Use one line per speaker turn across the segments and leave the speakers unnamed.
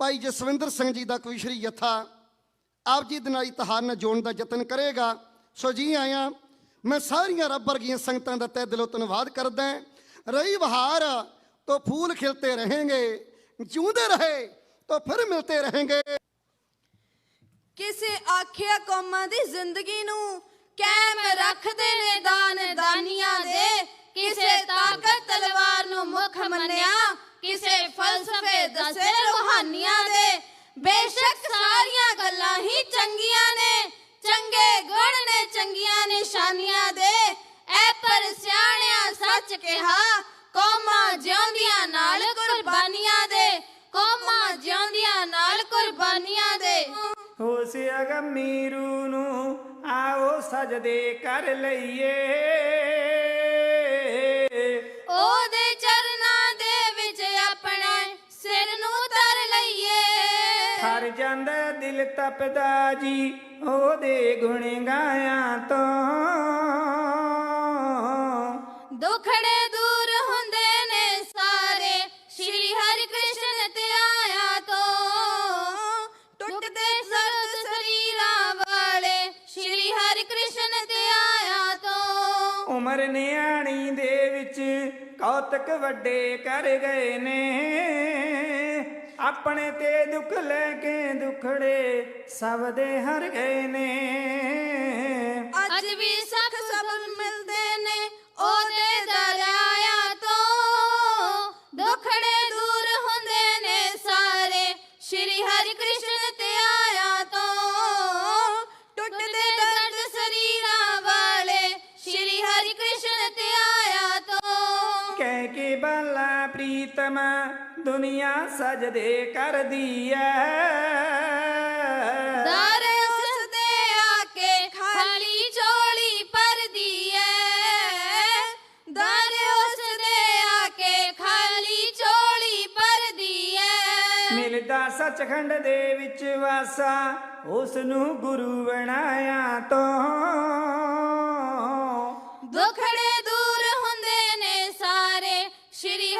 ਭਾਈ ਜਸਵਿੰਦਰ ਸਿੰਘ ਜੀ ਦਾ ਕੋਈ ਸ਼੍ਰੀ ਯਥਾ ਆਪ ਜੀ ਦੇ ਨਾਲ ਇਤਿਹਾਸ ਨਾਲ ਜੋੜਨ ਦਾ ਯਤਨ ਕਰੇਗਾ। ਸੋ ਜੀ ਆਇਆ, ਮੈਂ ਸਾਰੀਆਂ ਰੱਬ ਵਰਗੀਆਂ ਸੰਗਤਾਂ ਦਾ ਤਹਿ ਦਿਲੋਂ ਧੰਨਵਾਦ ਕਰਦਾ ਰਹੀ ਬਹਾਰ, ਤੋ ਫੂਲ ਖਿਲਤੇ ਰਹੇਗੇ, ਜਿਉਂਦੇ ਰਹੇ, ਤੋ ਫਿਰ ਮਿਲਤੇ ਰਹੇਗੇ।
ਕਿਸੇ ਆਖਿਆ ਕੌਮਾਂ ਦੀ ਜ਼ਿੰਦਗੀ ਨੂੰ ਕੈਮ ਰੱਖਦੇ ਨੇ ਦਾਨ ਦਾਨੀਆਂ ਦੇ, ਕਿਸੇ ਤਾਕਤ ਤਲਵਾਰ ਨੂੰ ਮੁੱਖ ਮੰਨਿਆ ਕਿਸੇ ਫਲਸਫੇ ਦੱਸੇ ਰੂਹਾਨੀਆਂ ਦੇ, ਬੇਸ਼ੱਕ ਸਾਰੀਆਂ ਗੱਲਾਂ ਹੀ ਚੰਗੀਆਂ ਨੇ। ਚੰਗੇ ਗੁਣ ਨੇ, ਚੰਗੀਆਂ ਨਿਸ਼ਾਨੀਆਂ ਦੇ। ਐ ਪਰ ਸਿਆਣਿਆਂ ਸੱਚ ਕਿਹਾ, ਕੌਮਾਂ ਜਿਉਂਦੀਆਂ ਨਾਲ ਕੁਰਬਾਨੀਆਂ ਦੇ। ਕੌਮਾਂ ਜਿਉਂਦੀਆਂ ਨਾਲ ਕੁਰਬਾਨੀਆਂ ਦੇ।
ਉਸ ਅਗਮੀਰੂ ਨੂੰ ਆਓ ਸਜਦੇ ਕਰ ਲਈਏ। ਤਪਦਾ ਜੀ ਉਹਦੇ ਗੁਣ ਗਾਇਆ ਤੋਂ।
ਦੁਖੜੇ ਦੂਰ ਹੁੰਦੇ ਨੇ ਸਾਰੇ ਸ਼੍ਰੀ ਹਰਿ ਕ੍ਰਿਸ਼ਨ ਤੇ ਆਇਆ ਤੋਂ। ਟੁੱਟਦੇ ਸਰਦ ਸਰੀਰਾਂ ਵਾਲੇ ਸ਼੍ਰੀ ਹਰਿ ਕ੍ਰਿਸ਼ਨ ਤੇ ਆਇਆ ਤੋਂ।
ਉਮਰ ਨਿਆਣੀ ਦੇ ਵਿੱਚ ਕੌਤਕ ਵੱਡੇ ਕਰ ਗਏ ਨੇ। ਆਪਣੇ ਤੇ ਦੁੱਖ ਲੈ ਕੇ ਦੁਖੜੇ ਸਭ ਦੇ ਹਰ ਗਏ ਨੇ।
ਅੱਜ ਵੀ ਸਖ ਸਬਰ ਮਿਲਦੇ ਨੇ ਉਹਦੇ ਦਰਿਆਇਆ ਤੋਂ। ਦੁਖੜੇ ਦੂਰ ਹੁੰਦੇ ਨੇ ਸਾਰੇ ਸ਼੍ਰੀ ਹਰਿ ਕ੍ਰਿਸ਼ਨ ਤੇ ਆਇਆ ਤੋਂ। ਟੁੱਟਦੇ ਦਰਦ ਸਰੀਰਾਂ ਵਾਲੇ ਸ਼੍ਰੀ ਹਰਿ ਕ੍ਰਿਸ਼ਨ ਤੇ ਆਇਆ ਤੋਂ।
ਕਹਿ ਕੇ ਬਾਲਾ ਪ੍ਰੀਤਮ ਦੁਨੀਆ ਸਜਦੇ ਕਰਦੀ ਐ।
ਦਰ ਉਸ ਦੇ ਆ ਕੇ ਖਾਲੀ ਝੋਲੀ ਭਰਦੀ ਐ। ਦਰ ਉਸ ਦੇ ਆ ਕੇ ਖਾਲੀ ਝੋਲੀ ਭਰਦੀ ਐ।
ਮਿਲਦਾ ਸੱਚਖੰਡ ਦੇ ਵਿੱਚ ਵਾਸਾ ਉਸ ਨੂੰ ਗੁਰੂ ਬਣਾਇਆ ਤੋਂ।
ਦੁਖੜੇ ਦੂਰ ਹੁੰਦੇ ਨੇ ਸਾਰੇ ਸ਼੍ਰੀ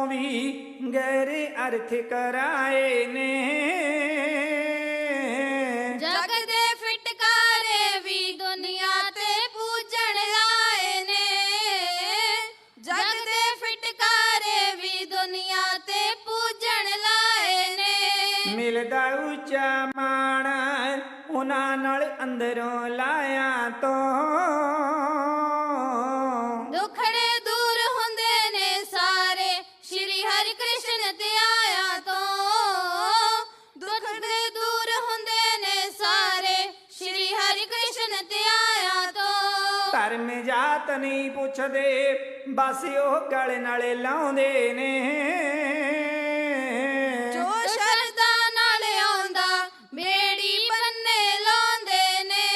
ਤੋਂ
ਵੀ ਗਹਿਰੇ ਅਰਥ ਕਰਾਏ ਨੇ।
ਜਗ ਦੇ ਫਿਟਕਾਰੇ ਵੀ ਦੁਨੀਆ ਤੇ ਪੂਜਣ ਆਏ ਨੇ। ਜਗ ਦੇ ਫਿਟਕਾਰੇ ਵੀ ਦੁਨੀਆ ਤੇ ਪੂਜਣ ਲਾਏ ਨੇ।
ਮਿਲਦਾ ਉੱਚਾ ਮਾਣ ਉਹਨਾਂ ਨਾਲ ਅੰਦਰੋਂ ਲਾਇਆ ਤੋਂ। ਪੁੱਛਦੇ ਬਸ ਉਹ ਗਲ ਨਾਲੇ ਲਾਉਂਦੇ ਨੇ।
ਜੋ ਸ਼ਰਦਾ ਨਾਲ ਆਉਂਦਾ ਬੇੜੀ ਬੰਨੇ ਲਾਉਂਦੇ ਨੇ।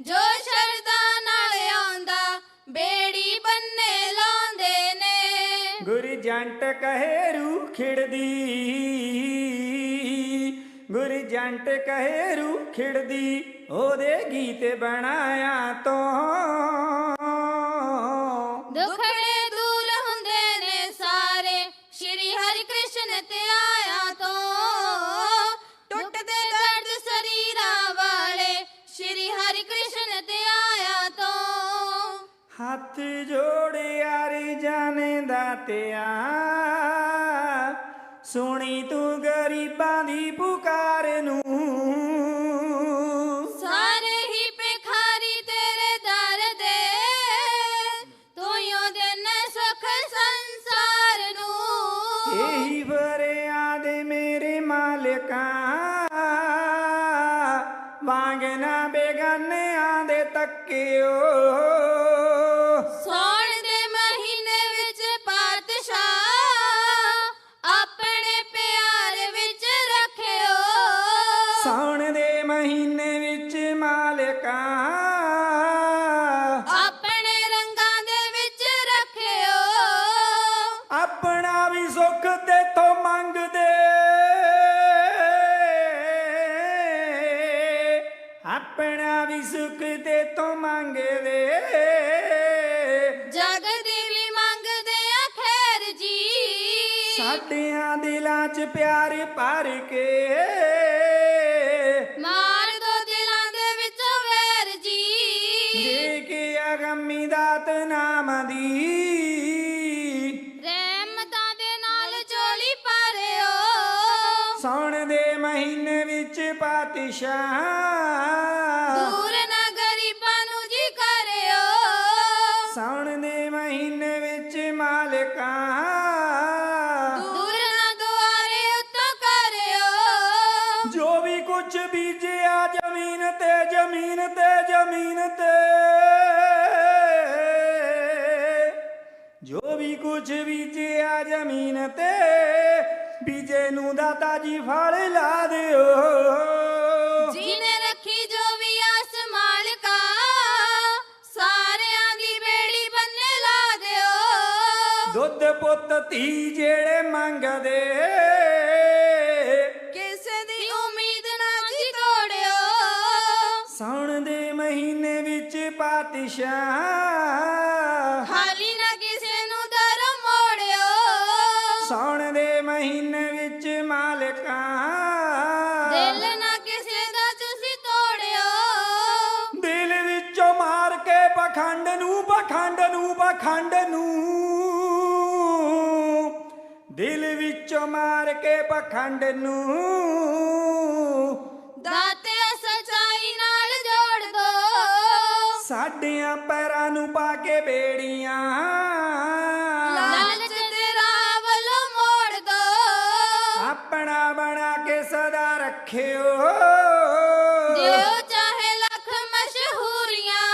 ਜੋ ਸ਼ਰਦਾ ਨਾਲ ਆਉਂਦਾ ਬੇੜੀ ਬੰਨੇ ਲਾਉਂਦੇ ਨੇ।
ਗੁਰ ਜੰਟ ਕਹੇ ਰੂ ਖਿੜਦੀ ਗੁਰ ਜੰਟ ਕਹੇ ਰੂ ਖਿੜਦੀ ਉਹਦੇ ਗੀਤ ਬਣਾਇਆ ਤੋਂ। ਹੱਥ ਜੋੜ ਯਾਰ ਜਾਣੇ ਦਾਤਿਆ ਸੁਣੀ ਤੂੰ ਗਰੀਬਾਂ ਦੀ ਪੁਕਾਰ ਨੂੰ।
ਸਾਰੇ ਹੀ ਭਿਖਾਰੀ ਤੇਰੇ ਦਰ ਦੇ। ਤੂੰ ਯੋ ਦਿਨ ਸੁਖ ਸੰਸਾਰ ਨੂੰ।
ਇਹੀ ਫਰਿਆਦ ਮੇਰੇ ਮਾਲਕਾ। ਵਾਂਗ ਨਾ ਬੇਗਾਨਿਆਂ ਦੇ ਤੱਕਿਓ।
ਪਿਆਰ
ਭਰ ਕੇ।
ਮਾਰ ਦੋ ਦਿਲਾਂ ਦੇ ਵਿੱਚੋਂ ਵੈਰ ਜੀ।
ਦੇ ਕੇ ਅਗੰਮੀ ਦਾਤ ਨਾਮ ਦੀ।
ਰਹਿਮਤਾਂ ਦੇ ਨਾਲ ਝੋਲੀ ਭਰਿਓ।
ਸੌਣ ਦੇ ਮਹੀਨੇ ਵਿੱਚ ਪਾਤਸ਼ਾਹ।
ਨੂੰ
ਦਾਤਾ ਜੀ ਫਲ ਲਾ ਦਿਓ।
ਜਿਹਨੇ ਰੱਖੀ ਜੋ ਵੀ ਆਸ ਮਾਲਕਾ ਸਾਰਿਆਂ ਦੀ ਬੇੜੀ ਬੰਨੇ ਲਾ ਦਿਓ।
ਦੁੱਧ ਪੁੱਤ ਧੀ ਜਿਹੜੇ ਮੰਗਦੇ ਵਿੱਚੋਂ ਮਾਰ ਕੇ ਪਖੰਡ ਨੂੰ।
ਦਾਤੇ ਸਚਾਈ ਨਾਲ ਜੋੜ ਦੋ।
ਸਾਡਿਆਂ ਪੈਰਾਂ ਨੂੰ ਪਾ ਕੇ ਬੇੜੀਆਂ।
ਲਾਲਚ ਤੇਰਾ ਵੱਲੋਂ ਮੋੜ ਦੋ।
ਆਪਣਾ ਬਣਾ ਕੇ ਸਦਾ ਰੱਖਿਓ।
ਦਿਓ ਚਾਹੇ ਲੱਖ ਮਸ਼ਹੂਰੀਆਂ।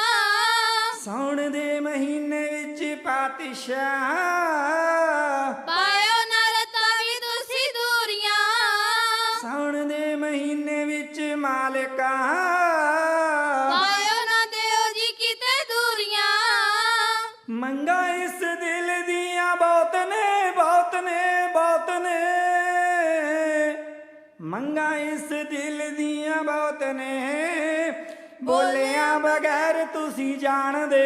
ਸੌਣ ਦੇ ਮਹੀਨੇ ਵਿੱਚ ਪਾਤਸ਼ਾਹ। ਮੰਗਾ ਇਸ ਦਿਲ ਦੀਆਂ ਬਹੁਤ ਨੇ। ਬੋਲਿਆਂ ਬਗੈਰ ਤੁਸੀਂ ਜਾਣਦੇ।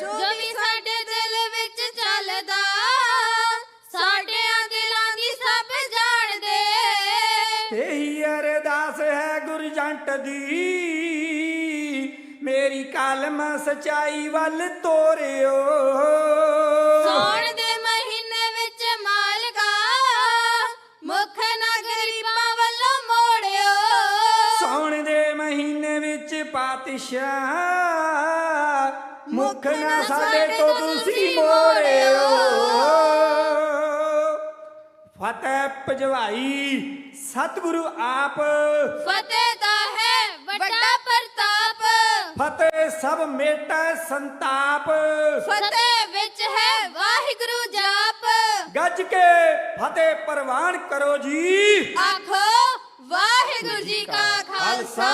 ਜੋ ਵੀ ਸਾਡੇ ਦਿਲ ਵਿੱਚ ਚੱਲਦਾ ਸਾਡਿਆਂ ਦਿਲਾਂ ਦੀ ਸਭ ਜਾਣਦੇ।
ਇਹੀ ਅਰਦਾਸ ਹੈ ਗੁਰਜੰਟ ਦੀ। ਮੇਰੀ ਕਲਮ ਸਚਾਈ ਵੱਲ ਤੋਰਿਓ।
ਸੌਣ
ਪਾਤਸ਼ਾਹ ਮੁਖ ਨਾ ਸਾਡੇ ਤੋਂ ਤੁਸੀਂ ਮੋੜਿਓ। ਫਤਿਹ ਭਜਵਾਈ ਸਤਿਗੁਰੂ ਆਪ।
ਫਤਿਹ ਦਾ ਹੈ ਵੱਡਾ ਪ੍ਰਤਾਪ।
ਫਤਿਹ ਸਭ ਮੇਟਾ ਸੰਤਾਪ।
ਫਤਿਹ ਵਿੱਚ ਹੈ ਵਾਹਿਗੁਰੂ ਜਾਪ।
ਗੱਜ ਕੇ ਫਤਿਹ ਪ੍ਰਵਾਨ ਕਰੋ ਜੀ।
ਆਖੋ ਵਾਹਿਗੁਰੂ ਜੀ ਕਾ ਖਾਲਸਾ,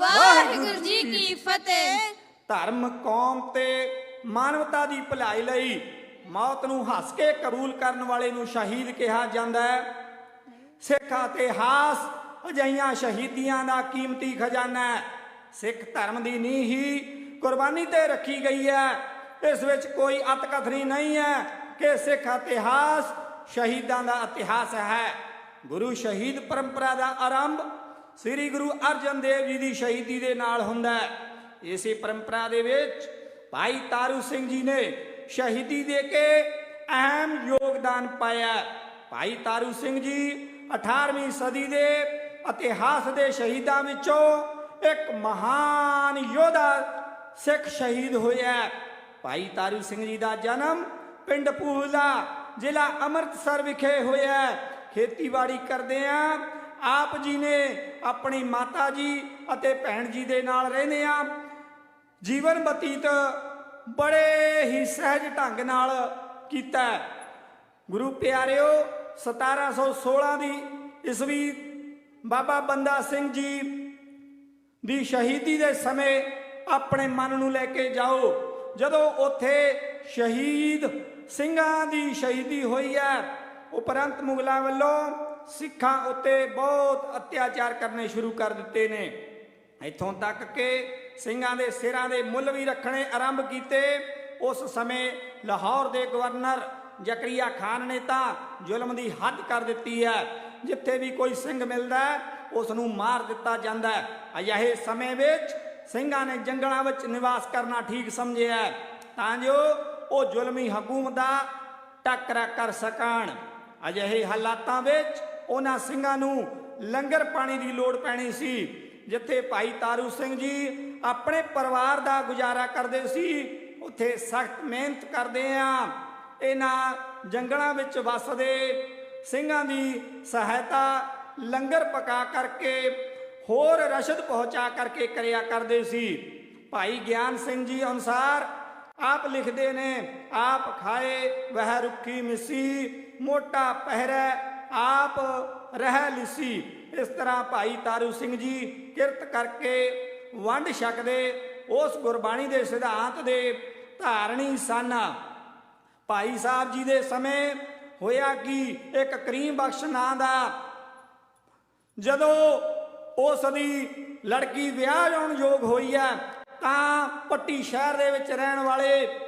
ਵਾਹਿਗੁਰੂ ਜੀ ਕੀ ਫਤਿਹ।
ਧਰਮ ਕੌਮ ਤੇ ਮਾਨਵਤਾ ਦੀ ਭਲਾਈ ਲਈ ਮੌਤ ਨੂੰ ਹੱਸ ਕੇ ਕਬੂਲ ਕਰਨ ਵਾਲੇ ਨੂੰ ਸ਼ਹੀਦ ਕਿਹਾ ਜਾਂਦਾ ਹੈ। ਸਿੱਖ ਇਤਿਹਾਸ ਅਜਈਆਂ ਸ਼ਹੀਦੀਆਂ ਦਾ ਕੀਮਤੀ ਖਜ਼ਾਨਾ ਹੈ। ਸਿੱਖ ਧਰਮ ਦੀ ਨੀਂਹ ਹੀ ਕੁਰਬਾਨੀ ਤੇ ਰੱਖੀ ਗਈ ਹੈ। ਇਸ ਵਿੱਚ ਕੋਈ ਅਤਕਥਨੀ ਨਹੀਂ ਹੈ ਕਿ ਸਿੱਖ ਇਤਿਹਾਸ ਸ਼ਹੀਦਾਂ ਦਾ ਇਤਿਹਾਸ ਹੈ। ਗੁਰੂ ਸ਼ਹੀਦ ਪਰੰਪਰਾ ਦਾ ਆਰੰਭ ਸ੍ਰੀ ਗੁਰੂ ਅਰਜਨ ਦੇਵ ਜੀ ਦੀ ਸ਼ਹੀਦੀ ਦੇ ਨਾਲ ਹੁੰਦਾ ਹੈ। ਇਸੇ ਪਰੰਪਰਾ ਦੇ ਵਿੱਚ ਭਾਈ ਤਾਰੂ ਸਿੰਘ ਜੀ ਨੇ ਸ਼ਹੀਦੀ ਦੇ ਕੇ ਅਹਿਮ ਯੋਗਦਾਨ ਪਾਇਆ ਭਾਈ ਤਾਰੂ ਸਿੰਘ ਜੀ 18ਵੀਂ ਸਦੀ ਦੇ ਇਤਿਹਾਸ ਦੇ ਸ਼ਹੀਦਾਂ ਵਿੱਚੋਂ ਇੱਕ ਮਹਾਨ ਯੋਧਾ ਸਿੱਖ ਸ਼ਹੀਦ ਹੋਇਆ ਭਾਈ ਤਾਰੂ ਸਿੰਘ ਜੀ ਦਾ ਜਨਮ ਪਿੰਡ ਪੂਲਾ ਜ਼ਿਲ੍ਹਾ ਅੰਮ੍ਰਿਤਸਰ ਵਿਖੇ ਹੋਇਆ ਖੇਤੀਬਾੜੀ ਕਰਦੇ ਆ। ਆਪ ਜੀ ਨੇ ਆਪਣੀ ਮਾਤਾ ਜੀ ਅਤੇ ਭੈਣ ਜੀ ਦੇ ਨਾਲ ਰਹਿੰਦੇ ਆ। ਜੀਵਨ ਬਤੀਤ ਬੜੇ ਹੀ ਸਹਿਜ ਢੰਗ ਨਾਲ ਕੀਤਾ ਹੈ। ਗੁਰੂ ਪਿਆਰਿਓ 1716 ਦੀ ਈਸਵੀ ਬਾਬਾ ਬੰਦਾ ਸਿੰਘ ਜੀ ਦੀ ਸ਼ਹੀਦੀ ਦੇ ਸਮੇਂ ਆਪਣੇ ਮਨ ਨੂੰ ਲੈ ਕੇ ਜਾਓ। ਜਦੋਂ ਉੱਥੇ ਸ਼ਹੀਦ ਸਿੰਘਾਂ ਦੀ ਸ਼ਹੀਦੀ ਹੋਈ ਹੈ ਉਪਰੰਤ ਮੁਗਲਾਂ ਵੱਲੋਂ ਸਿੱਖਾਂ ਉੱਤੇ ਬਹੁਤ ਅਤਿਆਚਾਰ ਕਰਨੇ ਸ਼ੁਰੂ ਕਰ ਦਿੱਤੇ ਨੇ। ਇੱਥੋਂ ਤੱਕ ਕਿ ਸਿੰਘਾਂ ਦੇ ਸਿਰਾਂ ਦੇ ਮੁੱਲ ਵੀ ਰੱਖਣੇ ਆਰੰਭ ਕੀਤੇ। ਉਸ ਸਮੇਂ ਲਾਹੌਰ ਦੇ ਗਵਰਨਰ ਜ਼ਕਰੀਆ ਖਾਨ ਨੇ ਤਾਂ ਜ਼ੁਲਮ ਦੀ ਹੱਦ ਕਰ ਦਿੱਤੀ ਹੈ। ਜਿੱਥੇ ਵੀ ਕੋਈ ਸਿੰਘ ਮਿਲਦਾ ਹੈ ਉਸ ਨੂੰ ਮਾਰ ਦਿੱਤਾ ਜਾਂਦਾ ਹੈ। ਅਜਿਹੇ ਸਮੇਂ ਵਿੱਚ ਸਿੰਘਾਂ ਨੇ ਜੰਗਲਾਂ ਵਿੱਚ ਨਿਵਾਸ ਕਰਨਾ ਠੀਕ ਸਮਝਿਆ ਤਾਂ ਜੋ ਉਹ ਜ਼ੁਲਮੀ ਹਕੂਮਤ ਦਾ ਟੱਕਰਾ ਕਰ ਸਕਣ। ਅਜਿਹੇ ਹਾਲਾਤਾਂ ਵਿੱਚ ਉਹਨਾਂ ਸਿੰਘਾਂ ਨੂੰ ਲੰਗਰ ਪਾਣੀ ਦੀ ਲੋੜ ਪੈਣੀ ਸੀ, ਜਿੱਥੇ ਭਾਈ ਤਾਰੂ ਸਿੰਘ ਜੀ ਆਪਣੇ ਪਰਿਵਾਰ ਦਾ ਗੁਜ਼ਾਰਾ ਕਰਦੇ ਸੀ, ਉੱਥੇ ਸਖਤ ਮਿਹਨਤ ਕਰਦੇ ਆ। ਇਹਨਾਂ ਜੰਗਲਾਂ ਵਿੱਚ ਵੱਸਦੇ ਸਿੰਘਾਂ ਦੀ ਸਹਾਇਤਾ ਲੰਗਰ ਪਕਾ ਕਰਕੇ, ਹੋਰ ਰਸ਼ਦ ਪਹੁੰਚਾ ਕਰਕੇ ਕਰਿਆ ਕਰਦੇ ਸੀ। ਭਾਈ ਗਿਆਨ ਸਿੰਘ ਜੀ ਅਨੁਸਾਰ ਆਪ ਲਿਖਦੇ ਨੇ, ਆਪ ਖਾਏ ਵਹਿ ਰੁੱਖੀ ਮਿੱਸੀ ਮੋਟਾ ਪਹਿਰੈ ਆਪ ਰਹਿ ਲਿਸੀ। ਇਸ ਤਰ੍ਹਾਂ ਭਾਈ ਤਾਰੂ ਸਿੰਘ ਜੀ ਕਿਰਤ ਕਰਕੇ ਵੰਡ ਛਕਦੇ, ਉਸ ਗੁਰਬਾਣੀ ਦੇ ਸਿਧਾਂਤ ਦੇ ਧਾਰਣੀ ਸਨ। ਭਾਈ ਸਾਹਿਬ ਜੀ ਦੇ ਸਮੇਂ ਹੋਇਆ ਕਿ? ਇੱਕ ਕਰੀਮ ਬਖਸ਼ ਨਾਂ ਦਾ ਜਦੋਂ ਉਸ ਦੀ ਲੜਕੀ ਵਿਆਹ ਜਾਣ ਯੋਗ ਹੋਈ ਹੈ, ਤਾਂ ਪੱਟੀ ਸ਼ਹਿਰ ਦੇ ਵਿੱਚ ਰਹਿਣ ਵਾਲੇ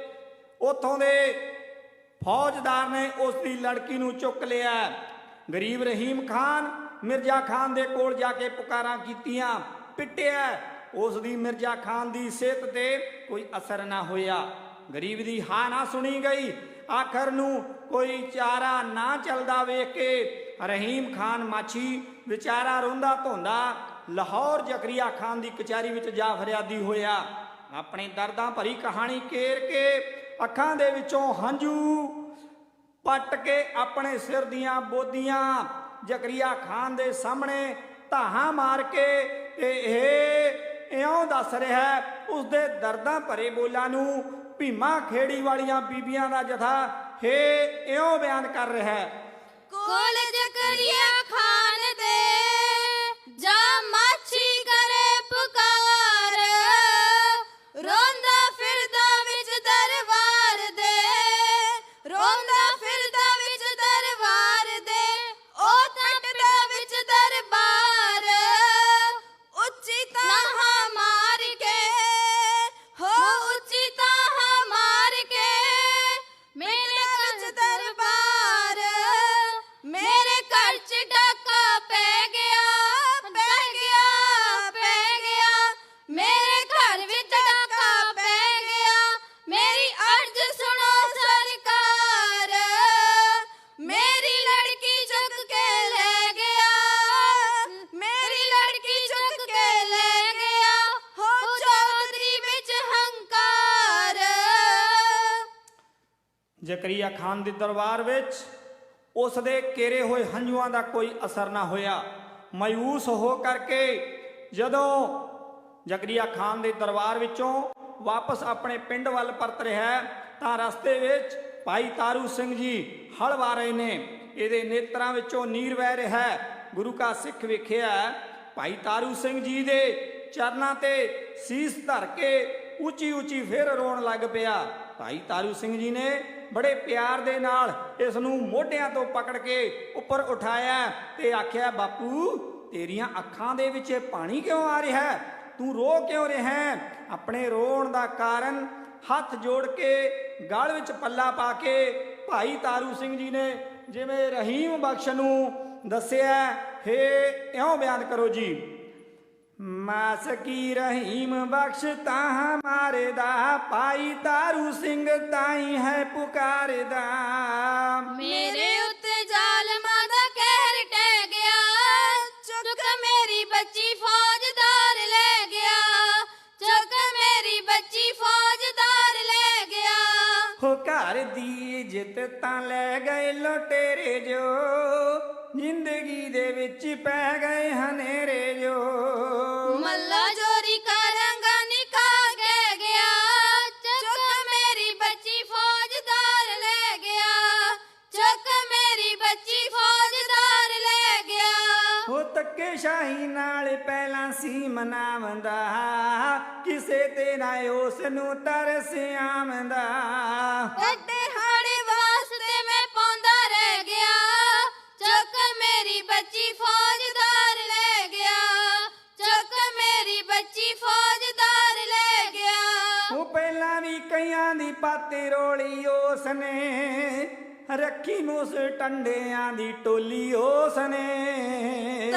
ਉਥੋਂ ਦੇ ਫੌਜਦਾਰ ਨੇ ਉਸ ਦੀ ਲੜਕੀ ਨੂੰ ਚੁੱਕ ਲਿਆ। ਗਰੀਬ ਰਹੀਮ ਖਾਨ ਮਿਰਜ਼ਾ ਖਾਨ ਦੇ ਕੋਲ ਜਾ ਕੇ ਪੁਕਾਰਾਂ ਕੀਤੀਆਂ। ਪਿੱਟਿਆ। ਉਸ ਦੀ ਮਿਰਜ਼ਾ ਖਾਨ ਦੀ ਸਿਹਤ ਤੇ ਕੋਈ ਅਸਰ ਨਾ ਹੋਇਆ। ਗਰੀਬ ਦੀ ਹਾਂ ਨਾ ਸੁਣੀ ਗਈ। ਆਖਰ ਨੂੰ ਕੋਈ ਚਾਰਾ ਨਾ ਚੱਲਦਾ ਵੇਖ ਕੇ ਰਹੀਮ ਖਾਨ ਮਾਛੀ ਵਿਚਾਰਾ ਰੋਂਦਾ ਧੋਂਦਾ ਲਾਹੌਰ ਜ਼ਕਰੀਆ ਖਾਨ ਦੀ ਕਚਹਿਰੀ ਵਿੱਚ ਜਾ ਫਰਿਆਦੀ ਹੋਇਆ। ਆਪਣੇ ਦਰਦਾਂ ਭਰੀ ਕਹਾਣੀ ਕੇਰ ਕੇ ਅੱਖਾਂ ਦੇ ਵਿੱਚੋਂ ਹੰਝੂ ਪੱਟ ਕੇ ਆਪਣੇ ਸਿਰ ਦੀਆਂ ਬੋਦੀਆਂ ਜ਼ਕਰੀਆ ਖਾਨ ਦੇ ਸਾਹਮਣੇ ਧਾਹਾਂ ਮਾਰ ਕੇ ਤੇ ਇਹ ਇਉਂ ਦੱਸ ਰਿਹਾ ਹੈ, ਉਸ ਦੇ ਦਰਦਾਂ ਭਰੇ ਬੋਲਾਂ ਨੂੰ ਭੀਮਾ ਖੇੜੀ ਵਾਲੀਆਂ ਬੀਬੀਆਂ ਦਾ ਜਥਾ ਹੇ ਇਉਂ ਬਿਆਨ ਕਰ ਰਿਹਾ ਹੈ।
ਕੋਲ ਜ਼ਕਰੀਆ ਖਾਨ ਦੇ ਦਰਬਾਰ ਵਿੱਚ
ਉਸ ਦੇ ਕੇਰੇ ਹੋਏ ਹੰਝੂਆਂ ਦਾ ਕੋਈ ਅਸਰ ਨਾ ਹੋਇਆ। ਮਾਯੂਸ ਹੋ ਕਰਕੇ ਜਦੋਂ ਜ਼ਕਰੀਆ ਖਾਨ ਦੇ ਦਰਬਾਰ ਵਿੱਚੋਂ ਵਾਪਸ ਆਪਣੇ ਪਿੰਡ ਵੱਲ ਪਰਤ ਰਿਹਾ ਤਾਂ ਰਸਤੇ ਵਿੱਚ ਭਾਈ ਤਾਰੂ ਸਿੰਘ ਜੀ ਹਲਵਾ ਰਹੇ ਨੇ। ਇਹਦੇ ਨੇਤਰਾਂ ਵਿੱਚੋਂ ਨੀਰ ਵਹਿ ਰਿਹਾ ਹੈ। ਗੁਰੂ ਕਾ ਸਿੱਖ ਵੇਖਿਆ ਭਾਈ ਤਾਰੂ ਸਿੰਘ ਜੀ ਦੇ ਚਰਨਾਂ ਤੇ ਸੀਸ ਧਰ ਕੇ ਉੱਚੀ ਉੱਚੀ ਫਿਰ ਰੋਣ ਲੱਗ ਪਿਆ। ਭਾਈ ਤਾਰੂ ਸਿੰਘ ਜੀ ਨੇ ਬੜੇ ਪਿਆਰ ਦੇ ਨਾਲ ਇਸ ਨੂੰ ਮੋਢਿਆਂ ਤੋਂ ਪਕੜ ਕੇ ਉੱਪਰ ਉਠਾਇਆ ਤੇ ਆਖਿਆ, ਬਾਪੂ, ਤੇਰੀਆਂ ਅੱਖਾਂ ਦੇ ਵਿੱਚ ਪਾਣੀ ਕਿਉਂ ਆ ਰਿਹਾ? ਹੈ ਤੂੰ ਰੋ ਕਿਉਂ ਰਿਹਾ ਹੈ? ਆਪਣੇ ਰੋਣ ਦਾ ਕਾਰਨ ਹੱਥ ਜੋੜ ਕੇ ਗਲ ਵਿੱਚ ਪੱਲਾ ਪਾ ਕੇ ਭਾਈ ਤਾਰੂ ਸਿੰਘ ਜੀ ਨੇ ਜਿਵੇਂ ਰਹੀਮ ਬਖਸ਼ ਨੂੰ ਦੱਸਿਆ ਹੈ, ਇਉਂ ਬਿਆਨ ਕਰੋ ਜੀ ਮਾਸਕੀ ਰਹੀਮ ਬਖਸ਼ ਤਾਂ ਹਮਾਰੇ ਦਾ ਭਾਈ ਤਾਰੂ ਸਿੰਘ ਤਾਈ ਹੈ ਪੁਕਾਰਦਾ।
ਮੇਰੇ
ਘਰ ਦੀ ਇੱਜ਼ਤ ਤਾਂ ਲੈ ਗਏ ਲੁਟੇਰੇ ਜੋ। ਜ਼ਿੰਦਗੀ ਦੇ ਵਿੱਚ ਪੈ ਗਏ ਹਨੇਰੇ ਜੋ।
ਮੱਲਾ
ਜੋ ਸ਼ਾਹੀ ਨਾਲ ਪਹਿਲਾਂ ਸੀ ਮਨਾਵੰਦਾ। ਕਿਸੇ ਤੇ ਨਾ ਉਸ ਨੂੰ ਤਰਸ ਆਵੰਦਾ।
ਤੇ ਹਾੜੇ ਵਾਸਤੇ ਮੈਂ ਪਾਉਂਦਾ ਰਹਿ ਗਿਆ। ਚੱਕ ਮੇਰੀ ਬੱਚੀ ਫੌਜਦਾਰ ਲੈ ਗਿਆ। ਚੱਕ ਮੇਰੀ ਬੱਚੀ ਫੌਜਦਾਰ ਲੈ ਗਿਆ। ਉਹ ਪਹਿਲਾਂ ਵੀ ਕਈਆਂ ਦੀ
ਪਾਤੀ ਰੋਲੀ ਉਸ ਨੇ ਰੱਖੀ ਮੂਸ ਟੰਡਿਆਂ ਦੀ ਟੋਲੀ ਉਸ ਨੇ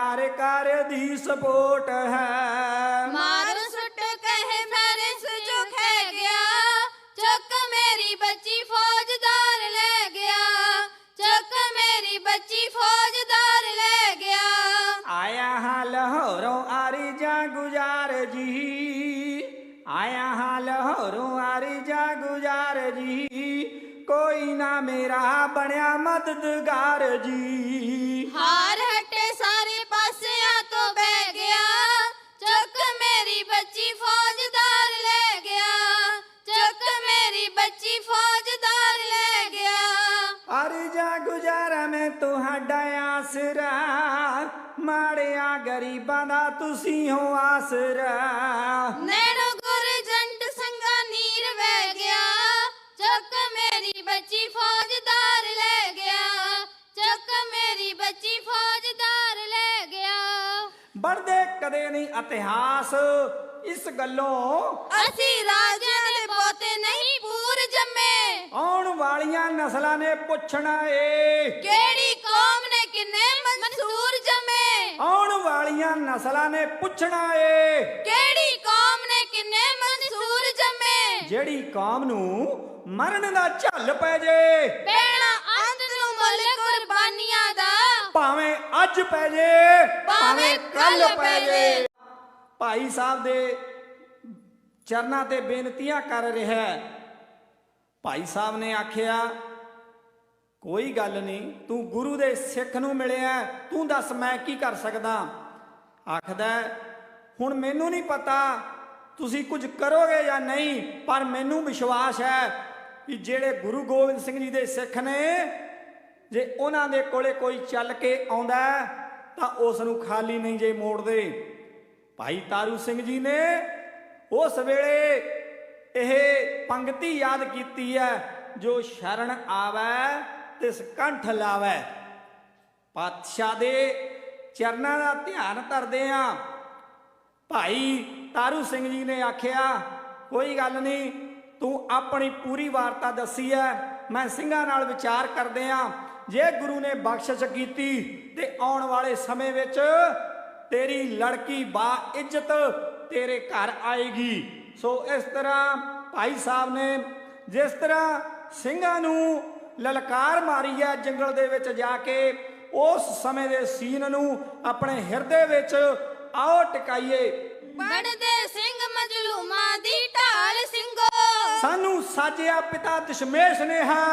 ਸਰਕਾਰ ਕਰਦੀ ਸਪੋਰਟ ਹੈ।
ਮਾਰ ਸੁੱਟ ਕਹੇ ਮੇਰੇ ਸੁਜੋ ਖੈ ਗਿਆ। ਚੱਕ ਮੇਰੀ ਬੱਚੀ ਫੌਜਦਾਰ ਲੈ ਗਿਆ। ਚੱਕ ਮੇਰੀ ਬੱਚੀ ਫੌਜਦਾਰ ਲੈ ਗਿਆ।
ਆਇਆ ਹਾਂ ਲਾਹੌਰੋਂ ਆਰੀ ਜਾ ਗੁਜ਼ਾਰ ਜੀ। ਆਇਆ ਹਾਂ ਲਾਹੌਰੋਂ ਆਰੀ ਜਾ ਗੁਜ਼ਾਰ ਜੀ। ਕੋਈ ਨਾ ਮੇਰਾ ਬਣਿਆ ਮਦਦਗਾਰ ਜੀ। ਗਰੀਬਾਂ ਦਾ ਤੁਸੀਂ ਹੋ ਆਸਰਾ।
ਨੈਣੋ ਗੁਰਜੰਟ ਸੰਗਾ ਨੀਰ ਵਹਿ ਗਿਆ। ਚੱਕ ਮੇਰੀ ਬੱਚੀ ਫੌਜਦਾਰ ਲੈ ਗਿਆ। ਚੱਕ ਮੇਰੀ ਬੱਚੀ ਫੌਜਦਾਰ ਲੈ ਗਿਆ।
ਬਣਦੇ ਕਦੇ ਨਹੀਂ ਇਤਿਹਾਸ। ਇਸ ਗੱਲੋਂ
ਅਸੀਂ ਰਾਜਿਆਂ ਦੇ ਪੋਤੇ ਨਹੀਂ ਪੂਰ ਜੰਮੇ
ਆਉਣ ਵਾਲੀਆਂ ਨਸਲਾਂ ਨੇ ਪੁੱਛਣਾ ਏ।
ਕਿਹੜੀ ਕੌਮ ਨੇ ਕਿੰਨੇ ਮਨਸੂਰ ਜੰਮੇ
ਆਉਣ ਵਾਲੀਆਂ ਨਸਲਾਂ ਨੇ ਪੁੱਛਣਾ ਏ।
ਕਿਹੜੀ ਕੌਮ ਨੇ ਕਿੰਨੇ ਮਨਸੂਰ ਜੰਮੇ?
ਜਿਹੜੀ ਕੌਮ ਨੂੰ ਮਰਨ ਦਾ ਝੱਲ ਪੈ ਜੇ।
ਪੈਣਾ ਅੰਤ ਨੂੰ ਮੁੱਲ ਕੁਰਬਾਨੀਆਂ ਦਾ।
ਭਾਵੇਂ ਅੱਜ ਪੈ ਜੇ ਭਾਵੇਂ ਕੱਲ ਪੈ ਜੇ। ਭਾਈ ਸਾਹਿਬ ਦੇ ਚਰਨਾਂ ਤੇ ਬੇਨਤੀਆਂ ਕਰ ਰਿਹਾ ਹੈ। ਭਾਈ ਸਾਹਿਬ ਨੇ ਆਖਿਆ ਕੋਈ ਗੱਲ ਨਹੀਂ, ਤੂੰ ਗੁਰੂ ਦੇ ਸਿੱਖ ਨੂੰ ਮਿਲਿਆ, ਤੂੰ ਦੱਸ ਮੈਂ ਕੀ ਕਰ ਸਕਦਾ? ਆਖਦਾ ਹੁਣ ਮੈਨੂੰ ਨਹੀਂ ਪਤਾ ਤੁਸੀਂ ਕੁਝ ਕਰੋਗੇ ਜਾਂ ਨਹੀਂ, ਪਰ ਮੈਨੂੰ ਵਿਸ਼ਵਾਸ ਹੈ ਕਿ ਜਿਹੜੇ ਗੁਰੂ ਗੋਬਿੰਦ ਸਿੰਘ ਜੀ ਦੇ ਸਿੱਖ ਨੇ, ਜੇ ਉਹਨਾਂ ਦੇ ਕੋਲੇ ਕੋਈ ਚੱਲ ਕੇ ਆਉਂਦਾ ਤਾਂ ਉਸ ਨੂੰ ਖਾਲੀ ਨਹੀਂ ਜੇ ਮੋੜਦੇ। ਭਾਈ ਤਾਰੂ ਸਿੰਘ ਜੀ ਨੇ ਉਸ ਵੇਲੇ ਇਹ ਪੰਕਤੀ ਯਾਦ ਕੀਤੀ ਹੈ, ਜੋ ਸ਼ਰਨ ਆਵੈ ਤਿਸ ਕੰਠ ਲਾਵੈ। ਪਾਤਸ਼ਾਹ ਦੇ ਚਰਨਾਂ ਦਾ ਧਿਆਨ ਧਰਦੇ ਆ। ਭਾਈ ਤਾਰੂ ਸਿੰਘ ਜੀ ਨੇ ਆਖਿਆ, ਕੋਈ ਗੱਲ ਨਹੀਂ, ਤੂੰ ਆਪਣੀ ਪੂਰੀ ਵਾਰਤਾ ਦੱਸੀ ਐ ਮੈਂ ਸਿੰਘਾਂ ਨਾਲ ਵਿਚਾਰ ਕਰਦੇ ਆ। ਜੇ ਗੁਰੂ ਨੇ ਬਖਸ਼ਿਸ਼ ਕੀਤੀ ਤੇ ਆਉਣ ਵਾਲੇ ਸਮੇਂ ਵਿੱਚ ਤੇਰੀ ਲੜਕੀ ਬਾ ਇੱਜ਼ਤ ਤੇਰੇ ਘਰ ਆਏਗੀ। ਸੋ ਇਸ ਤਰ੍ਹਾਂ ਭਾਈ ਸਾਹਿਬ ਨੇ ਜਿਸ ਤਰ੍ਹਾਂ ਸਿੰਘਾਂ ਨੂੰ ਲਲਕਾਰ ਮਾਰੀ ਹੈ ਜੰਗਲ ਦੇ ਵਿੱਚ ਜਾ ਕੇ ਉਸ ਸਮੇਂ ਦੇ ਸੀਨ ਨੂੰ ਆਪਣੇ ਹਿਰਦੇ ਵਿੱਚ ਆਓ ਟਿਕਾਈਏ।
ਬਣਦੇ ਸਿੰਘ ਮਜਲੂਮਾਂ ਦੀ ਢਾਲ ਸਿੰਘੋ।
ਸਾਨੂੰ ਸਾਜਿਆ ਪਿਤਾ ਦਸ਼ਮੇਸ਼ ਨੇ ਹੈ।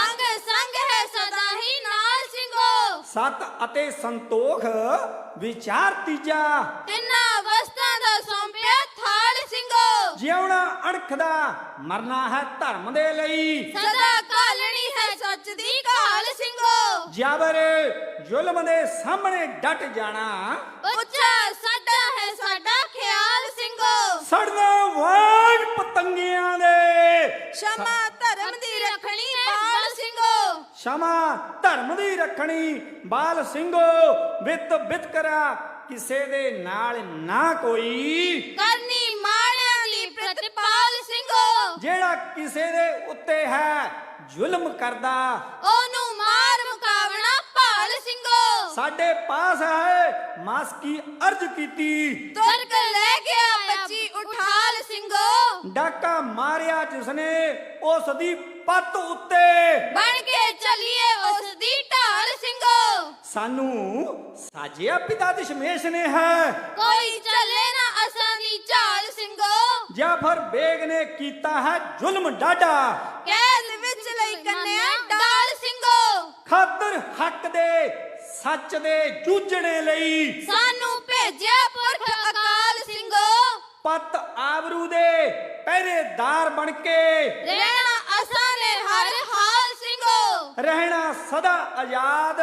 ਅੰਗ ਸੰਗ ਹੈ ਸਦਾ ਹੀ ਨਾਲ ਸਿੰਘੋ।
ਸਤ ਅਤੇ ਸੰਤੋਖ ਵਿਚਾਰ ਤੀਜਾ।
ਤਿੰਨਾਂ ਅਵਸਥਾ ਦਾ ਸੌਂਪਿਆ ਥਾਲ ਸਿੰਘੋ।
ਜਿਉਣਾ ਅਣਖ ਦਾ ਮਰਨਾ ਹੈ ਧਰਮ ਦੇ ਲਈ।
ਸਦਾ ਕਾਲਣੀ ਹੈ ਸੱਚ ਦੀ ਕਾਲ ਸਿੰਘੋ
ਜਬਰ ਜ਼ੁਲਮ ਦੇ ਸਾਹਮਣੇ ਡਟ ਜਾਣਾ।
ਉੱਚਾ ਸਾਡਾ ਹੈ ਸਾਡਾ ਖਿਆਲ ਸਿੰਘੋ।
ਸੜਨਾ ਵਾਂਗ ਪਤੰਗਿਆਂ ਦੇ।
ਸ਼ਮਾ ਧਰਮ ਦੀ ਰੱਖਣੀ ਬਾਲ ਸਿੰਘੋ।
ਸ਼ਮਾ ਧਰਮ ਦੀ ਰੱਖਣੀ ਬਾਲ ਸਿੰਘੋ। ਵਿਤ ਬਿਤਕਰਾ ਕਿਸੇ ਦੇ ਨਾਲ ਨਾ ਕੋਈ।
ਕਰਨੀ ਮਾਲਿਆਂ ਦੀ ਪ੍ਰਤਿਪਾਲ ਸਿੰਘੋ।
ਜਿਹੜਾ ਕਿਸੇ ਦੇ ਉੱਤੇ ਹੈ ਜ਼ੁਲਮ ਕਰਦਾ।
ਉਹਨੂੰ
ਸਾਡੇ ਪਾਸ ਹੈ ਮਾਸ ਕੀ ਅਰਜ਼ ਕੀਤੀ?
ਤੁਰਕ ਲੈ ਗਿਆ ਬੱਚੀ ਉਠਾਲ ਸਿੰਘੋ।
ਡਾਕਾ ਮਾਰਿਆ ਜਿਸਨੇ ਉਸ ਦੀ ਪੱਤ ਉੱਤੇ।
ਬਣ ਕੇ ਚੱਲੀਏ ਉਸ ਦੀ ਢਾਲ ਸਿੰਘੋ।
ਸਾਨੂੰ ਸਾਜਿਆ ਪਿਤਾ ਦਸ਼ਮੇਸ਼ ਨੇ ਹੈ।
ਕੋਈ ਚੱਲੇ ਨਾ ਅਸਾਂ ਦੀ ਝਾਲ ਸਿੰਘੋ।
ਜਾਫਰ ਬੇਗ ਨੇ ਕੀਤਾ ਹੈ ਜ਼ੁਲਮ ਡਾਡਾ
ਕੈਦ ਵਿੱਚ ਲਈ ਕੰਨਿਆ ਡਾਲ ਸਿੰਘੋ।
ਖਾਤਰ ਹੱਕ ਦੇ ਸੱਚ ਦੇ ਜੂਝਣੇ ਲਈ।
ਸਾਨੂੰ ਭੇਜਿਆ ਪੁਰਖ ਅਕਾਲ ਸਿੰਘੋ।
ਪਤ ਆਬਰੂ ਦੇ ਪਹਿਰੇਦਾਰ ਬਣ ਕੇ।
ਰਹਿਣਾ ਅਸਾਂ ਨੇ ਹਰ ਹਾਲ ਸਿੰਘੋ।
ਰਹਿਣਾ ਸਦਾ ਆਜ਼ਾਦ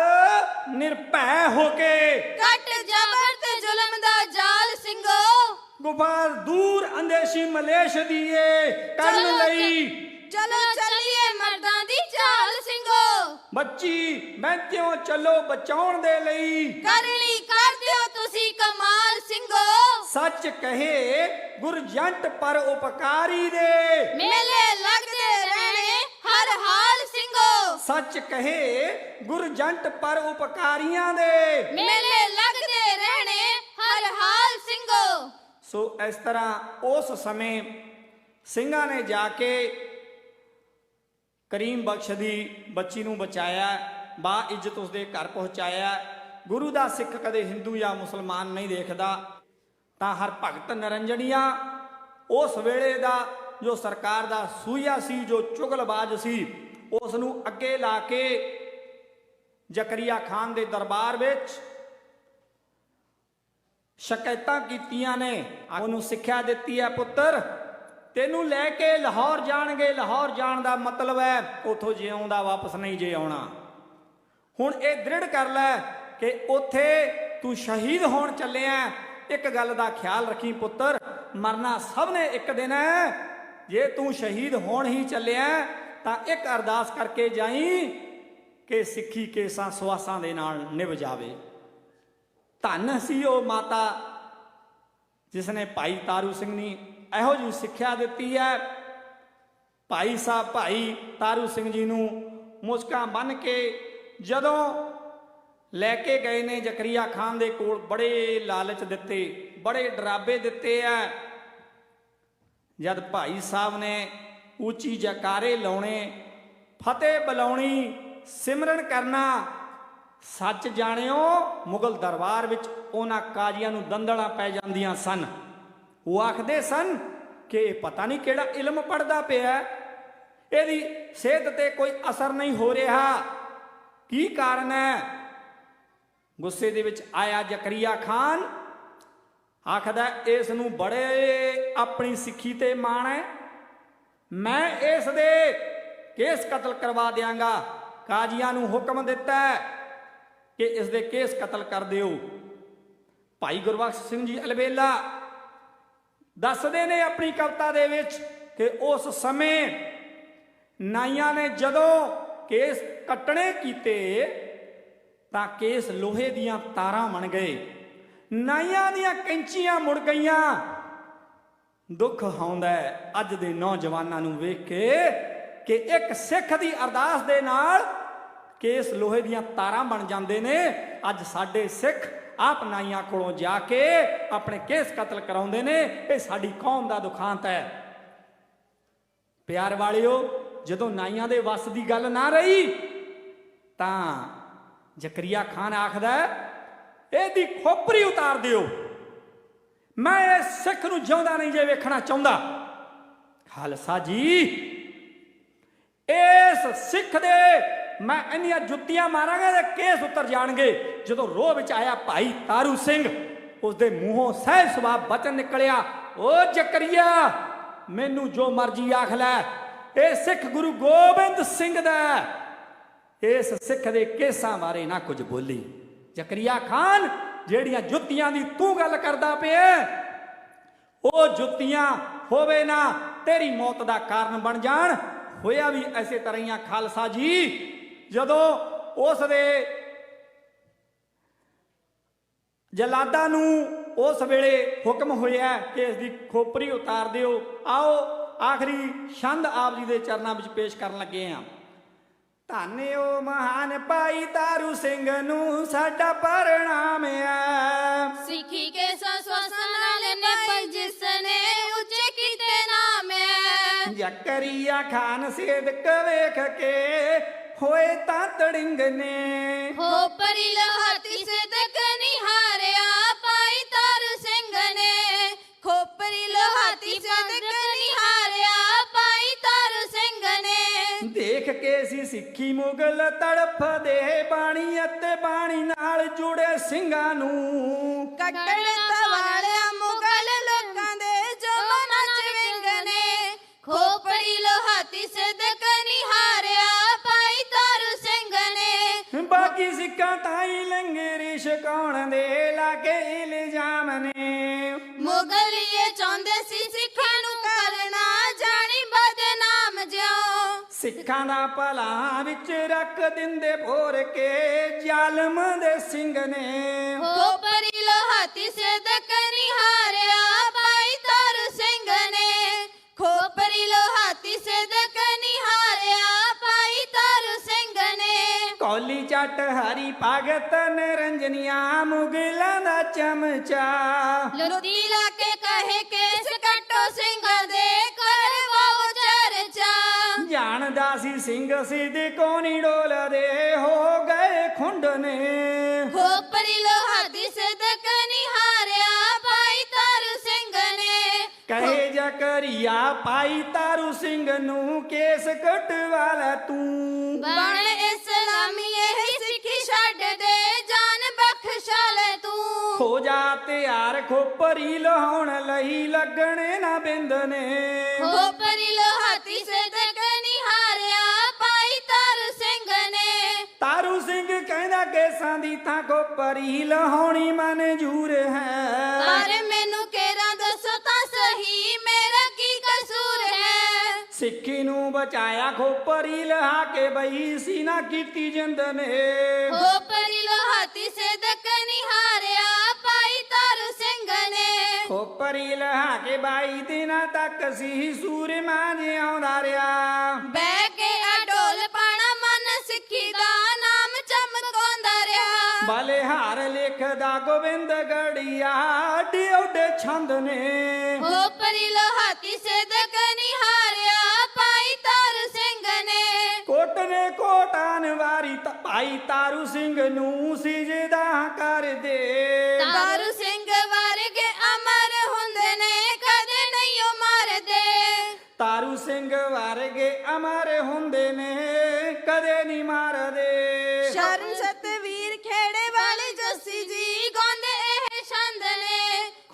ਨਿਰਭੈ ਹੋ ਕੇ।
ਕੱਟ ਜ਼ਬਰ ਤੇ ਜ਼ੁਲਮ ਦਾ ਜਾਲ ਸਿੰਘੋ।
ਗੁਫਾਰ ਦੂਰ ਅੰਦੇਸ਼ੀ ਮਲੇਸ਼ ਦੀਏ। ਕਰਨ ਲਈ
ਚਲੋ ਚੱਲੀਏ ਮਰਦਾਂ ਦੀ ਚਾਲ ਸਿੰਘੋ।
ਬੱਚੀ ਬੈਂਤਿਓ ਚੱਲੋ ਬਚਾਉਣ ਦੇ ਲਈ?
ਕਰਨੀ ਕਰ ਦਿਓ ਤੁਸੀਂ ਕਮਾਲ ਸਿੰਘੋ।
ਸੱਚ ਕਹੇ ਗੁਰਜੰਟ ਪਰ ਉਪਕਾਰੀ ਦੇ।
ਮੇਲੇ ਲੱਗਦੇ ਰਹਿਣੇ ਹਰ ਹਾਲ ਸਿੰਘੋ।
ਸੱਚ ਕਹੇ ਗੁਰਜੰਟ ਪਰ ਉਪਕਾਰੀਆਂ ਦੇ।
ਮੇਲੇ ਲੱਗਦੇ ਰਹਿਣੇ ਹਰ ਹਾਲ ਸਿੰਘੋ।
ਸੋ ਇਸ ਤਰ੍ਹਾਂ ਉਸ ਸਮੇਂ ਸਿੰਘਾਂ ਨੇ ਜਾ ਕੇ ਕਰੀਮ ਬਖਸ਼ ਦੀ ਬੱਚੀ ਨੂੰ ਬਚਾਇਆ ਬਾ ਇੱਜ਼ਤ ਉਸਦੇ ਘਰ ਪਹੁੰਚਾਇਆ। ਗੁਰੂ ਦਾ ਸਿੱਖ ਕਦੇ ਹਿੰਦੂ ਜਾਂ ਮੁਸਲਮਾਨ ਨਹੀਂ ਦੇਖਦਾ, ਤਾਂ ਹਰ ਭਗਤ ਨਰੰਜਣੀਆਂ ਉਸ ਵੇਲੇ ਦਾ ਜੋ ਸਰਕਾਰ ਦਾ ਸੂਇਆ ਸੀ, ਜੋ ਚੁਗਲਬਾਜ਼ ਸੀ ਉਸ ਨੂੰ ਅੱਗੇ ਲਾ ਕੇ ਜ਼ਕਰੀਆ ਖਾਨ ਦੇ ਦਰਬਾਰ ਵਿੱਚ ਸ਼ਿਕਾਇਤਾਂ ਕੀਤੀਆਂ ਨੇ। ਉਹਨੂੰ ਸਿੱਖਿਆ ਦਿੱਤੀ ਹੈ ਪੁੱਤਰ। ਤੈਨੂੰ ਲੈ ਕੇ ਲਾਹੌਰ ਜਾਣਗੇ, ਲਾਹੌਰ ਜਾਣ ਦਾ ਮਤਲਬ ਹੈ ਉਥੋਂ ਜਿਉਂਦਾ ਵਾਪਸ ਨਹੀਂ ਜੇ ਆਉਣਾ। ਹੁਣ ਇਹ ਦ੍ਰਿੜ ਕਰ ਲੈ ਕਿ ਉੱਥੇ ਤੂੰ ਸ਼ਹੀਦ ਹੋਣ ਚੱਲਿਆ। ਇੱਕ ਗੱਲ ਦਾ ਖਿਆਲ ਰੱਖੀ ਪੁੱਤਰ, ਮਰਨਾ ਸਭ ਨੇ ਇੱਕ ਦਿਨ ਹੈ। ਜੇ ਤੂੰ ਸ਼ਹੀਦ ਹੋਣ ਹੀ ਚੱਲਿਆ, ਤਾਂ ਇੱਕ ਅਰਦਾਸ ਕਰਕੇ ਜਾਈ ਕਿ ਸਿੱਖੀ ਕੇਸਾਂ ਸੁਆਸਾਂ ਦੇ ਨਾਲ ਨਿਭ ਜਾਵੇ। ਧੰਨ ਸੀ ਉਹ ਮਾਤਾ ਜਿਸ ਨੇ ਭਾਈ ਤਾਰੂ ਸਿੰਘ ਨੇ ਇਹੋ ਜਿਹੀ ਸਿੱਖਿਆ ਦਿੱਤੀ ਹੈ। ਭਾਈ ਸਾਹਿਬ, ਭਾਈ ਤਾਰੂ ਸਿੰਘ ਜੀ ਨੂੰ ਮੁਸਕਾਂ ਬੰਨ ਕੇ ਜਦੋਂ ਲੈ ਕੇ ਗਏ ਨੇ ਜ਼ਕਰੀਆ ਖਾਨ ਦੇ ਕੋਲ, ਬੜੇ ਲਾਲਚ ਦਿੱਤੇ, ਬੜੇ ਡਰਾਬੇ ਦਿੱਤੇ ਆ। ਜਦ ਭਾਈ ਸਾਹਿਬ ਨੇ ਉੱਚੀ ਜਕਾਰੇ ਲਾਉਣੇ, ਫਤਿਹ ਬੁਲਾਉਣੀ, ਸਿਮਰਨ ਕਰਨਾ, ਸੱਚ ਜਾਣਿਓ, ਮੁਗਲ ਦਰਬਾਰ ਵਿੱਚ ਉਹਨਾਂ ਕਾਜ਼ੀਆਂ ਨੂੰ ਦੰਦਲਾਂ ਪੈ ਜਾਂਦੀਆਂ ਸਨ। ਉਹ ਆਖਦੇ ਸਨ ਕਿ ਇਹ ਪਤਾ ਨਹੀਂ ਕਿਹੜਾ ਇਲਮ ਪੜਦਾ ਪਿਆ ਇਹਦੀ ਸਿਹਤ ਤੇ ਕੋਈ ਅਸਰ ਨਹੀਂ ਹੋ ਰਿਹਾ। ਕੀ ਕਾਰਨ ਹੈ? ਗੁੱਸੇ ਦੇ ਵਿੱਚ ਆਇਆ ਜ਼ਕਰੀਆ ਖਾਨ। ਆਖਦਾ ਇਸ ਨੂੰ ਬੜੇ ਆਪਣੀ ਸਿੱਖੀ ਤੇ ਮਾਣ ਹੈ। ਮੈਂ ਇਸ ਦੇ ਕੇਸ ਕਤਲ ਕਰਵਾ ਦਿਆਂਗਾ। ਕਾਜ਼ੀਆਂ ਨੂੰ ਹੁਕਮ ਦਿੱਤਾ ਕਿ ਇਸ ਦੇ ਕੇਸ ਕਤਲ ਕਰ ਦਿਓ। ਭਾਈ ਗੁਰਬਖਸ਼ ਸਿੰਘ ਜੀ ਅਲਬੇਲਾ ਦੱਸਦੇ ਨੇ ਆਪਣੀ ਕਵਿਤਾ ਦੇ ਵਿੱਚ ਕਿ ਉਸ ਸਮੇਂ ਨਾਈਆਂ ਨੇ ਜਦੋਂ ਕੇਸ ਕੱਟਣੇ ਕੀਤੇ ਤਾਂ ਕੇਸ ਲੋਹੇ ਦੀਆਂ ਤਾਰਾਂ ਬਣ ਗਏ। ਨਾਈਆਂ ਦੀਆਂ ਕੈਂਚੀਆਂ ਮੁੜ ਗਈਆਂ। ਦੁੱਖ ਆਉਂਦਾ ਅੱਜ ਦੇ ਨੌਜਵਾਨਾਂ ਨੂੰ ਵੇਖ ਕੇ ਕਿ ਇੱਕ ਸਿੱਖ ਦੀ ਅਰਦਾਸ ਦੇ ਨਾਲ ਕੇਸ ਲੋਹੇ ਦੀਆਂ ਤਾਰਾਂ ਬਣ ਜਾਂਦੇ ਨੇ। ਅੱਜ ਸਾਡੇ ਸਿੱਖ ਆਪ ਨਾਈਆਂ ਕੋਲੋਂ ਜਾ ਕੇ ਆਪਣੇ ਕੇਸ ਕਤਲ ਕਰਾਉਂਦੇ ਨੇ, ਇਹ ਸਾਡੀ ਕੌਮ ਦਾ ਦੁਖਾਂਤ ਹੈ। ਪਿਆਰ ਵਾਲਿਓ, ਜਦੋਂ ਨਾਈਆਂ ਦੇ ਵੱਸ ਦੀ ਗੱਲ ਨਾ ਰਹੀ, ਤਾਂ ਜ਼ਕਰੀਆ ਖਾਨ ਆਖਦਾ ਇਹਦੀ ਖੋਪਰੀ ਉਤਾਰ ਦਿਓ। ਮੈਂ ਇਸ ਸਿੱਖ ਨੂੰ ਜਿਉਂਦਾ ਨਹੀਂ ਜੇ ਵੇਖਣਾ ਚਾਹੁੰਦਾ। ਖਾਲਸਾ ਜੀ, ਇਸ ਸਿੱਖ ਦੇ ਮੈਂ ਇੰਨੀਆਂ ਜੁੱਤੀਆਂ ਮਾਰਾਂਗਾ ਤੇ ਕੇਸ ਉਤਰ ਜਾਣਗੇ। ਜਦੋਂ ਰੋਹ ਵਿੱਚ ਆਇਆ ਭਾਈ ਤਾਰੂ ਸਿੰਘ, ਉਸਦੇ ਮੂੰਹੋਂ ਸਹਿ ਸੁਭਾਅ ਬਚਨ ਨਿਕਲਿਆ। ਓ ਜ਼ਕਰੀਆ, ਮੈਨੂੰ ਜੋ ਮਰਜ਼ੀ ਆਖ ਲੈ, ਇਹ ਸਿੱਖ ਗੁਰੂ ਗੋਬਿੰਦ ਸਿੰਘ ਦਾ ਇਸ ਸਿੱਖ ਦੇ ਕੇਸਾਂ ਬਾਰੇ ਨਾ ਕੁਝ ਬੋਲੀ। ਜ਼ਕਰੀਆ ਖਾਨ, ਜਿਹੜੀਆਂ ਜੁੱਤੀਆਂ ਦੀ ਤੂੰ ਗੱਲ ਕਰਦਾ ਪਿਆ, ਉਹ ਜੁੱਤੀਆਂ ਹੋਵੇ ਨਾ, ਤੇਰੀ ਮੌਤ ਦਾ ਕਾਰਨ ਬਣ ਜਾਣ। ਹੋਇਆ ਵੀ ਐਸੇ ਤਰ੍ਹਾਂ ਹੀ ਖਾਲਸਾ ਜੀ। ਜਦੋਂ ਉਸ ਦੇ ਜਲਾਦਾ ਨੂੰ ਉਸ ਵੇਲੇ ਹੁਕਮ ਹੋਇਆ ਕਿ ਇਸ ਦੀ ਖੋਪਰੀ ਉਤਾਰ ਦਿਓ ਆਓ ਆਖਰੀ ਛੰਦ ਆਪ ਜੀ ਦੇ ਚਰਨਾਂ ਵਿੱਚ ਪੇਸ਼ ਕਰਨ ਲੱਗੇ ਆਂ ਧੰਨਿਓ ਮਹਾਨ ਭਾਈ ਤਾਰੂ ਸਿੰਘ ਨੂੰ ਸਾਡਾ ਪ੍ਰਣਾਮ ਹੈ
ਸਿੱਖੀ ਕੇ ਸਸਵਸਨ ਨਾਲ ਨੇ ਜਿਸ ਨੇ ਉੱਚੇ ਕੀਤੇ ਨਾਮ ਹੈ
ਜ਼ਕਰੀਆ ਖਾਨ ਸੇਦਕ ਵੇਖ ਕੇ ਹੋਏ ਤਾਂ ਤੜਿੰਗ ਨੇ।
ਹੋ ਪਰੀ ਲਹਾਤੀ ਸਿਦਕ ਨਿਹਾਰਿਆ ਪਾਈ ਤਾਰ ਸਿੰਘ ਨੇ। ਖੋਪਰੀ ਲਹਾਤੀ ਸਿਦਕ ਨਿਹਾਰਿਆ ਪਾਈ ਤਾਰ ਸਿੰਘ ਨੇ।
ਦੇਖ ਕੇ ਸੀ ਸਿੱਖੀ ਮੁਗਲ ਤੜਫਦੇ ਬਾਣੀ ਅਤੇ ਬਾਣੀ ਨਾਲ ਜੁੜੇ ਸਿੰਘਾਂ ਨੂੰ।
ਕੱਟਣ
ਸਿੱਖਾਂ ਦਾ ਭਲਾ ਵਿੱਚ ਰੱਖ ਦਿੰਦੇ ਭੋਰ ਕੇ ਜ਼ਾਲਮ ਦੇ ਸਿੰਘ ਨੇ।
ਖੋਪਰੀ ਲੋਹਾਤੀ ਸਿਦਕ ਨਿਹਾਰਿਆ ਭਾਈ ਤਾਰੂ ਸਿੰਘ ਨੇ। ਖੋਪਰੀ ਲੋਹਾਤੀ ਸਿਦਕ ਨਿਹਾਰਿਆ ਭਾਈ ਤਾਰੂ ਸਿੰਘ ਨੇ।
ਕੌਲੀ ਚੱਟ ਹਰੀ ਭਗਤ ਨਰੰਜਨੀਆਂ ਮੁਗਲਾਂ ਦਾ ਚਮਚਾ।
ਲੁੱਟੀ ਲਾ ਕੇ ਕਹੇ ਕੇਸ ਕੱਟੋ ਸਿੰਘ ਦੇ।
ਸੀ ਸਿੰਘ ਸਿੱਧ ਕੋਨੀ ਡੋਲਦੇ ਹੋ ਗਏ ਖੁੰਡ ਨੇ।
ਖੋਪਰੀ ਲੋਹਾਤੀ ਸਿਦਕ ਨਿਹਾਰਿਆ ਭਾਈ ਤਾਰੂ ਸਿੰਘ ਨੇ।
ਕਹੇ ਜਕਰੀਆ ਪਾਈ ਤਾਰੂ ਸਿੰਘ ਨੂੰ ਕੇਸ ਕਟਵਾ ਲੈ ਤੂੰ।
ਬਣ ਇਸਲਾਮੀ ਇਹ ਸਿੱਖੀ ਛੱਡ ਦੇ ਜਾਨ ਬਖਸ਼ਾ ਲੈ ਤੂੰ।
ਹੋ ਜਾ ਤਿਆਰ ਖੋਪਰੀ ਲਹਾਉਣ ਲਈ ਲੱਗਣੇ ਨਾ ਬਿੰਦ ਨੇ।
ਖੋਪਰੀ ਲੋਹਾਤੀ ਸਿਦਕ ਤਾਰੂ ਸਿੰਘ
ਕਹਿੰਦਾ ਕੇਸਾਂ ਦੀ ਥਾਂ ਖੋਪਰੀ ਲਹਾਉਣੀ ਮਨਜ਼ੂਰ ਹੈ।
ਪਰ ਮੈਨੂੰ ਕਿਹੜਾ ਦੱਸੋ ਤਾਂ ਸਹੀ ਮੇਰਾ ਕੀ ਕਸੂਰ ਹੈ?
ਸਿੱਖੀ ਨੂੰ ਬਚਾਇਆ ਖੋਪਰੀ ਲਹਾ ਕੇ ਬਈ ਸੀ ਨਾ ਕੀਤੀ ਜਿੰਦ ਨੇ।
ਖੋਪਰੀ ਲੋਹਾਤੀ ਸਿਦਕ ਨਿਹਾਰਿਆ ਭਾਈ ਤਾਰੂ ਸਿੰਘ ਨੇ।
ਖੋਪਰੀ ਲਹਾ ਕੇ ਬਾਈ ਦਿਨਾਂ ਤੱਕ ਸੀ ਸੂਰਮਾ ਜਿਉਂਦਾ ਰਿਹਾ।
ਬਹਿ
ਬਲਿਹਾਰ ਲਿਖਦਾ ਗੋਬਿੰਦ ਗੜੀਆ ਡਿਉਡੇ ਛੰਦ ਨੇ।
ਖੋਪਰੀ ਲੋਹਾਤੀ ਸਿਦਕ ਨਿਹਾਰਿਆ ਭਾਈ ਤਾਰੂ ਸਿੰਘ ਨੇ।
ਕੋਟ ਨੇ ਕੋਟਾਨ ਵਾਰੀ ਤਾਂ ਭਾਈ ਤਾਰੂ ਸਿੰਘ ਨੂੰ ਸਿਜਦਾ ਕਰ ਦੇ
ਤਾਰੂ ਸਿੰਘ ਵਰਗੇ ਅਮਰ ਹੁੰਦੇ ਨੇ ਕਦੇ ਨਹੀਂ ਉਹ ਮਰਦੇ।
ਤਾਰੂ ਸਿੰਘ ਵਰਗੇ ਅਮਰ ਹੁੰਦੇ ਨੇ ਕਦੇ ਨਹੀਂ ਮਾਰਦੇ।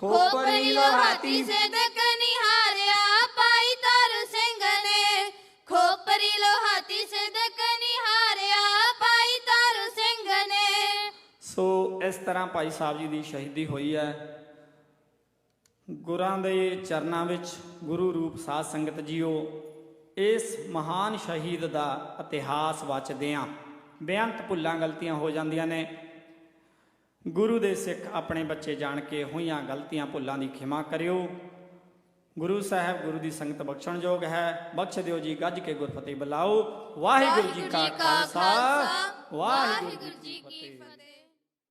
ਖੋਪਰੀ ਲੋਹਾਤੀ ਸਿਦਕ ਨਿਹਾਰਿਆ ਭਾਈ ਤਾਰੂ ਸਿੰਘ ਨੇ। ਖੋਪਰੀ ਲੋਹਾਤੀ ਸਿਦਕ ਨਿਹਾਰਿਆ ਭਾਈ ਤਾਰੂ ਸਿੰਘ ਨੇ।
ਸੋ ਇਸ ਤਰ੍ਹਾਂ ਭਾਈ ਸਾਹਿਬ ਜੀ ਦੀ ਸ਼ਹੀਦੀ ਹੋਈ ਹੈ। ਗੁਰਾਂ ਦੇ ਚਰਨਾਂ ਵਿੱਚ ਗੁਰੂ ਰੂਪ ਸਾਧ ਸੰਗਤ ਜੀਓ, ਇਸ ਮਹਾਨ ਸ਼ਹੀਦ ਦਾ ਇਤਿਹਾਸ ਵਾਚਦੇ ਆਂ। ਬੇਅੰਤ ਭੁੱਲਾਂ ਗਲਤੀਆਂ ਹੋ ਜਾਂਦੀਆਂ ਨੇ। ਗੁਰੂ ਦੇ ਸਿੱਖ ਆਪਣੇ ਬੱਚੇ ਜਾਣ ਕੇ ਹੋਈਆਂ ਗਲਤੀਆਂ ਭੁੱਲਾਂ ਦੀ ਖਿਮਾ ਕਰਿਓ। ਗੁਰੂ ਸਾਹਿਬ ਗੁਰੂ ਦੀ ਸੰਗਤ ਬਖਸ਼ਣਯੋਗ ਹੈ। ਬਖਸ਼ ਦਿਓ ਜੀ ਗੱਜ ਕੇ ਗੁਰਫਤਿਹ ਬੁਲਾਓ। ਵਾਹਿਗੁਰੂ ਜੀ ਕਾ ਖਾਲਸਾ। ਵਾਹਿਗੁਰੂ ਜੀ ਕੀ ਫਤਿਹ।